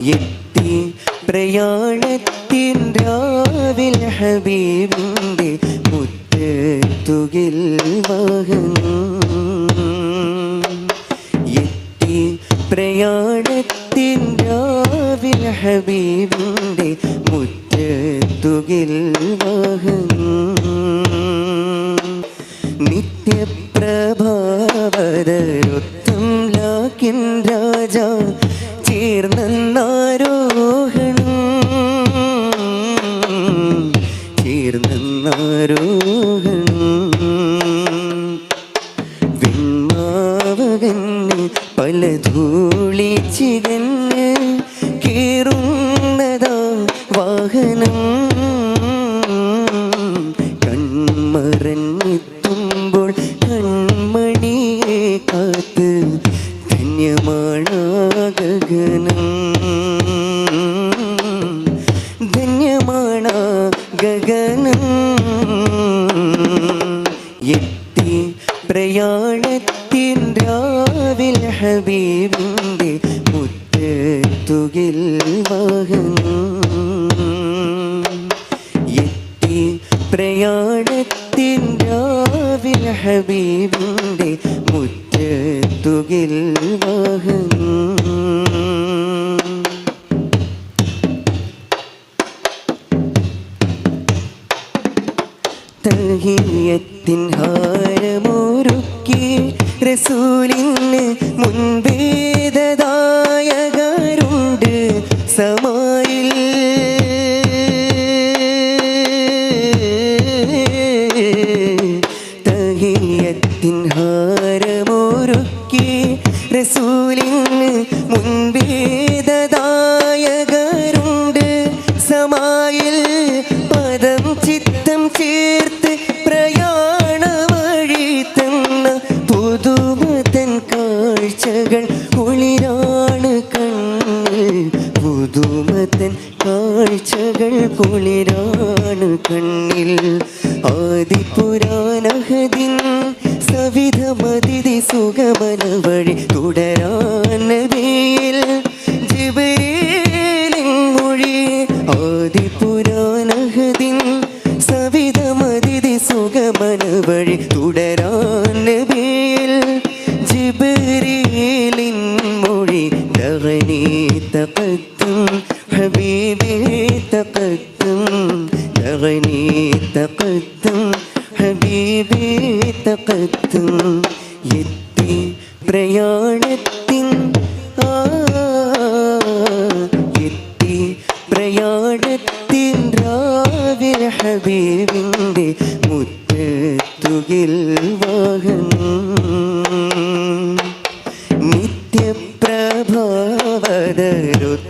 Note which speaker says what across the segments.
Speaker 1: എത്തി പ്രയാണത്തിൻ രാവിൽ ഹബീബിന്റെ മുറ്റത്തുകിൽ വാഹനം. എത്തി പ്രയാണത്തിൻ രാവിൽ ഹബീബിന്റെ മുറ്റത്തുകിൽ വാഹനം. നിത്യപ്രഭാവരൊത്തം ലാക്കിൻ രാജ ചേർന്നാരോഹണം ചേർന്നാരോഹണം വിണ്മാവകന്ന് ഗഗനം എത്തി പ്രയാണത്തിൻ രാവിൽ ഹബീബിന്റെ മുറ്റത്തുകിൽ വാഹനം എത്തി പ്രയാണത്തിൻ രാവിൽ ഹബീബിന്റെ മുറ്റത്തുകിൽ വാഹനം തഹിയത്തിൻ ഹാരമൊരുക്കി റസൂലിന് മുൻവേദദായകരുണ്ട് സമായിൽ തഹിയത്തിൻ ഹാരമൊരുക്കി റസൂലിന് മുൻവേദദായകരുണ്ട് കുളിരാണ് കണ്ണിൽ ആദിപുരാണഹദിൻ സവിധമതിഥി സുഗമന വഴി തുടരാനവിയിൽ ജിബ്രീലിൻ മൊഴി ആദിപുരാണഹദിൻ സവിധമതിഥി സുഗമന വഴി തുടരാൻ ജിബരേലിൻ മൊഴി ദഗനി തകത്തും ഹബീബി തഖദ്ദം ദഗനി തഖദ്ദം ഹബീബി തഖദ്ദം എത്തി പ്രയാണത്തിൻ എത്തി പ്രയാണത്തിൻ രാവിൽ ഹബീബിന്റെ മുറ്റത്തുകിൽ വാഹനം. നിത്യപ്രഭാവരൊത്തം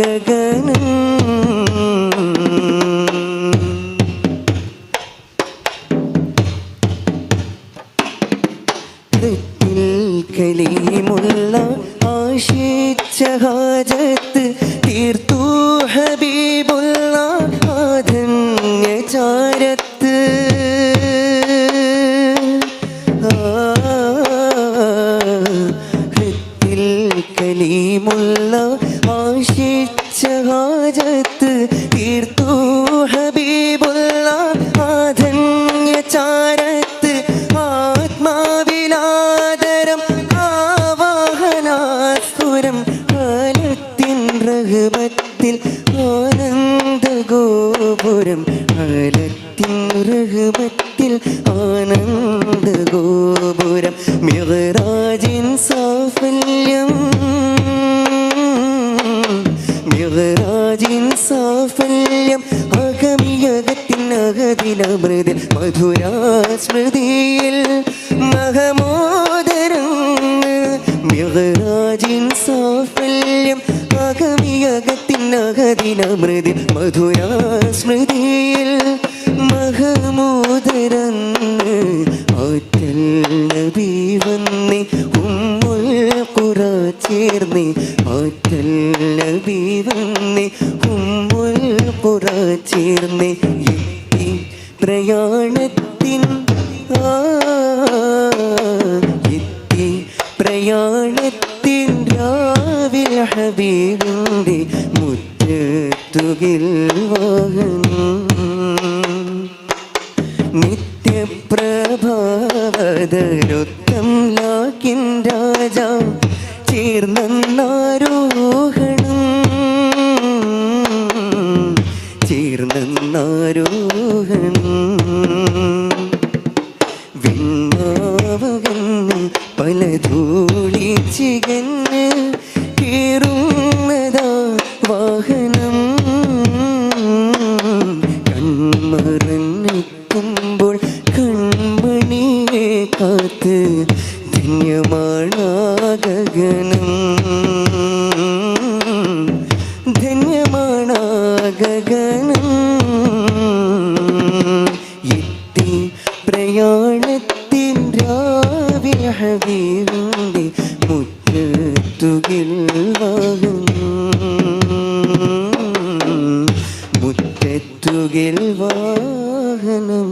Speaker 1: ഗഗനം. കലീമുള്ള ആശിച്ച ഹാജത്ത് തീർത്തു ഹബീബുള്ള ഹബീബുള്ള ആധന്യ ചാരത്ത് ആത്മാവിലാദരം ആവാഹനാസ്ഫുരം കാലത്തിൻ റഹ്മത്തിൽ ആനന്ദ ഗോപുരം കാലത്തിൻ റഹ്മത്തിൽ ആനന്ദ ഗോപുരം മിഹറാജിൻ സാഫല്യം അതിലമൃതിൽ മധുരാസ്മൃതിയിൽ മഹമോദരങ്ങ് മിഹറാജിൻ സാഫല്യം അകമിയകത്തിനകതിനമൃതിൽ മധുരാസ്മൃതിയിൽ മഹമോദരൻ ആറ്റൽ നബി വന്നി ഉമ്മുൽ ഖുറ ചേർന്നേ നിത്യപ്രഭാവതരുത്തം ലാക്കിൻ രാജ ചേർന്നാരോഹണം ചേർന്നാരോഹണം ധന്യമാണ് ഗഗനം എത്തി പ്രയാണത്തിൻ രാവിൽ ഹബീബിന്റെ മുറ്റത്തുകിൽ വാകും മുറ്റത്തുകിൽ വാഹനം.